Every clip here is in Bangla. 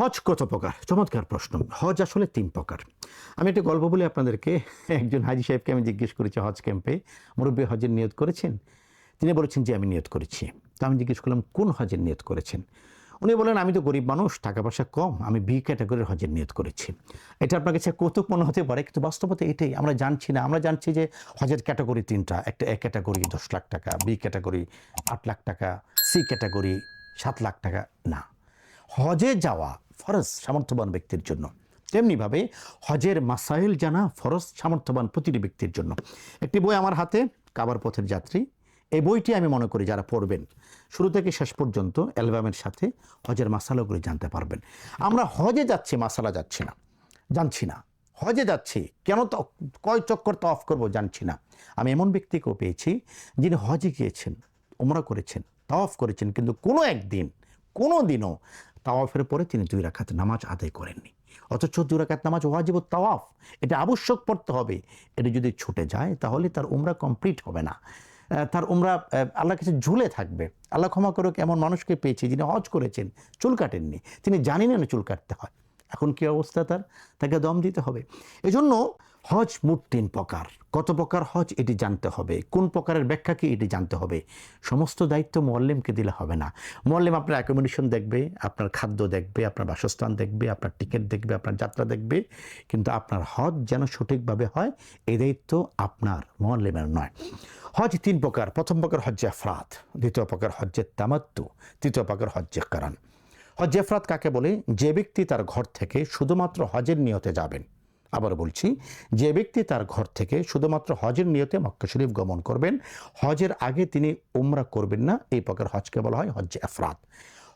হজ কত প্রকার? চমৎকার প্রশ্ন। হজ আসলে তিন প্রকার। আমি একটা গল্প বলি আপনাদেরকে। একজন হাজি সাহেবকে আমি জিজ্ঞেস করেছি, হজ ক্যাম্পে মুরব্বী হজের নিয়ত করেছেন? তিনি বলেছেন যে আমি নিয়ত করেছি। তো আমি জিজ্ঞেস করলাম, কোন হজের নিয়ত করেছেন? উনি বলেন, আমি তো গরিব মানুষ, টাকা পয়সা কম, আমি বি ক্যাটাগরির হজের নিয়ত করেছি। এটা আপনার কাছে কৌতুক মনে হতে পারে, কিন্তু বাস্তবতা এটাই, আমরা জানছি না। আমরা জানছি যে হজের ক্যাটাগরি তিনটা। একটা এ ক্যাটাগরি দশ লাখ টাকা, বি ক্যাটাগরি আট লাখ টাকা, সি ক্যাটাগরি সাত লাখ টাকা। না। হজে যাওয়া ফরজ সামর্থ্যবান ব্যক্তির জন্য। তেমনিভাবে হজের মাসাইল জানা ফরজ সামর্থ্যবান প্রতিটি ব্যক্তির জন্য। একটি বই আমার হাতে, কাবার পথের যাত্রী। এই বইটি আমি মনে করি যারা পড়বেন, শুরু থেকে শেষ পর্যন্ত অ্যালবামের সাথে হজের মাসালাগুলি জানতে পারবেন। আমরা হজে যাচ্ছি, মাসালা যাচ্ছি না, জানছি না। হজে যাচ্ছি, কেন কয় চক্কর তো অফ করব জানছি না। আমি এমন ব্যক্তিকেও পেয়েছি যিনি হজে গিয়েছেন, উমরা করেছেন, তাওয়াফ করেছেন, কিন্তু কোনো একদিন কোনো দিনও তাওয়াফের পরে তিনি দুই রাখাত নামাজ আদায় করেননি। অথচ দুই রাখাত নামাজ ওয়াজিব তাওয়াফ এটা আবশ্যক পড়তে হবে। এটা যদি ছুটে যায় তাহলে তার উমরা কমপ্লিট হবে না। তার উমরা আহ, আল্লাহর কাছে ঝুলে থাকবে। আল্লাহ ক্ষমা করুক এমন মানুষকে পেয়েছি যিনি হজ করেছেন চুল কাটেননি। তিনি জানেন না চুল কাটতে হয়। এখন কি অবস্থা তার? তাকে দম দিতে হবে। এজন্য হজ মোট তিন প্রকার। কত প্রকার হজ এটি জানতে হবে, কোন প্রকারের ব্যাখ্যা কি এটি জানতে হবে, সমস্ত দায়িত্ব মোয়াল্লিমকে দিলে হবে না। মোয়াল্লিম আপনার অ্যাকোমোডেশন দেখবে, আপনার খাদ্য দেখবে, আপনার বাসস্থান দেখবে, আপনার টিকিট দেখবে, আপনার যাত্রা দেখবে, কিন্তু আপনার হজ যেন সঠিকভাবে হয় এই দায়িত্ব আপনার মোয়াল্লিমের নয়। হজ তিন প্রকার, প্রথম প্রকার হজ্জে আফরাত, দ্বিতীয় প্রকার হজ্জে তামাত্তু, তৃতীয় প্রকার হজ্জে কারান। হজ এফরাত কাকে বলে? যে ব্যক্তি তার ঘর থেকে শুধুমাত্র হজের নিয়তে যাবেন আবার বলছি, যে ব্যক্তি তার ঘর থেকে শুধুমাত্র হজের নিয়তে মক্কা শরীফ গমন করবেন, হজের আগে তিনি উমরা করবেন না, এই প্রকার হজকে বলা হয় হজ্জে এফরাত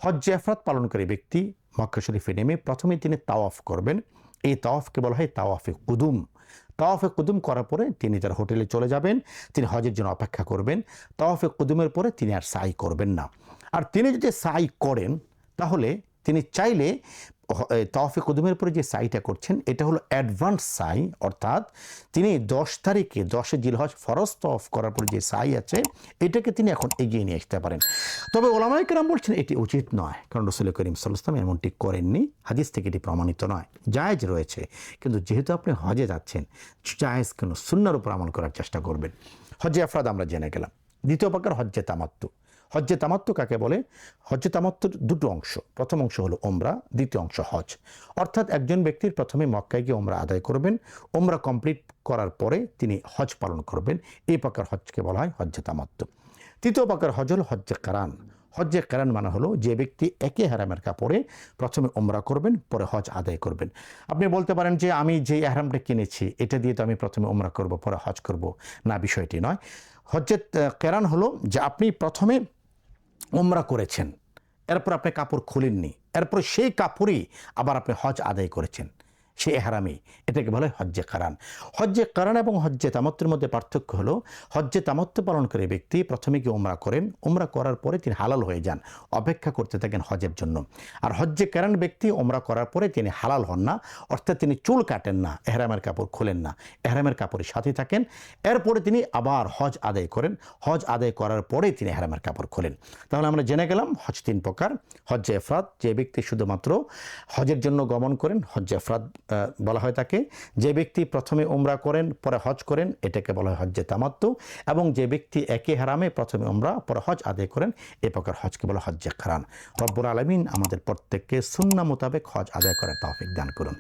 হজ্জে এফরাত পালনকারী ব্যক্তি মক্কা শরীফে নেমে প্রথমে তিনি তাওয়াফ করবেন। এই তাওয়াফকে বলা হয় তাওয়াফে কুদুম। তাওয়াফে কুদুম করার পরে তিনি তার হোটেলে চলে যাবেন, তিনি হজের জন্য অপেক্ষা করবেন। তাওয়াফে কুদুমের পরে তিনি আর সাই করবেন না। আর তিনি যদি সাই করেন, তাহলে তিনি চাইলে তফে কদুমের পরে যে সাইটা করছেন, এটা হলো অ্যাডভান্স সাই, অর্থাৎ তিনি দশ তারিখে, দশে জিলহজ ফরজ তফ করার পরে যে সাই আছে, এটাকে তিনি এখন এগিয়ে নিয়ে আসতে পারেন। তবে ওলামাই কেরাম বলছেন, এটি উচিত নয়, কারণ রসুল করিম সাল্লাম এমনটি করেননি। হাদিস থেকে এটি প্রমাণিত নয়। জায়েজ রয়েছে, কিন্তু যেহেতু আপনি হজে যাচ্ছেন, জায়েজ কেন সুন্নার উপর আমল করার চেষ্টা করবেন। হজে আফরাদ আমরা জেনে গেলাম। দ্বিতীয় প্রকার হজ্জে তামাত্তু। হজ্জে তামাত্ম কাকে বলে? হজ্জে তামাত্মর দুটো অংশ। প্রথম অংশ হলো ওমরা দ্বিতীয় অংশ হজ। অর্থাৎ একজন ব্যক্তির প্রথমে মক্কায় গিয়ে ওমরা আদায় করবেন। ওমরা কমপ্লিট করার পরে তিনি হজ পালন করবেন। এই প্রকার হজকে বলা হয় হজ্জে তামাত্ম তৃতীয় প্রকার হজ হল হজ্জে কারান হজ্জে কারান মানে হলো যে ব্যক্তি একে হারামের কাপড়ে প্রথমে ওমরা করবেন, পরে হজ আদায় করবেন। আপনি বলতে পারেন যে আমি যে এহরামটা কিনেছি, এটা দিয়ে তো আমি প্রথমে ওমরা করব, পরে হজ করব। না, বিষয়টি নয়। হজ্জে কেরান হলো যে আপনি প্রথমে ওমরা করেছেন। এরপর আপনি কাপড় খুলেননি। এরপর সেই কাপড়ই আবার আপনি হজ আদায় করেছেন। সে এহারামি এটাকে বলে হজ্জে কারান। হজ্জে কারান এবং হজ্জে তামত্বের মধ্যে পার্থক্য হলো, হজ্জে তামত্ব পালনকারী ব্যক্তি প্রথমে গিয়ে উমরা করেন? উমরা করার পরে তিনি হালাল হয়ে যান, অপেক্ষা করতে থাকেন হজের জন্য। আর হজ্জে কারান ব্যক্তি উমরা করার পরে তিনি হালাল হন না, অর্থাৎ তিনি চুল কাটেন না, এহরামের কাপড় খোলেন না, এহরামের কাপড়ের সাথে থাকেন। এরপরে তিনি আবার হজ আদায় করেন। হজ আদায় করার পরে তিনি এহরামের কাপড় খোলেন। তাহলে আমরা জেনে গেলাম, হজ তিন প্রকার। হজ্জে এফরাত, যে ব্যক্তি শুধুমাত্র হজের জন্য গমন করেন, হজ্জে এফরাত বলা হয় তাকে। যে ব্যক্তি প্রথমে উমরা করেন, পরে হজ করেন, এটাকে বলা হয় হজ্জে তামাত্ম এবং যে ব্যক্তি একে হারামে প্রথমে উমরা, পরে হজ আদায় করেন, এ প্রকার হজকে বলা হজ্জে খারান। রব্বুর আলমিন আমাদের প্রত্যেককে সুন্না মোতাবেক হজ আদায় করার তৌফিক দান করুন।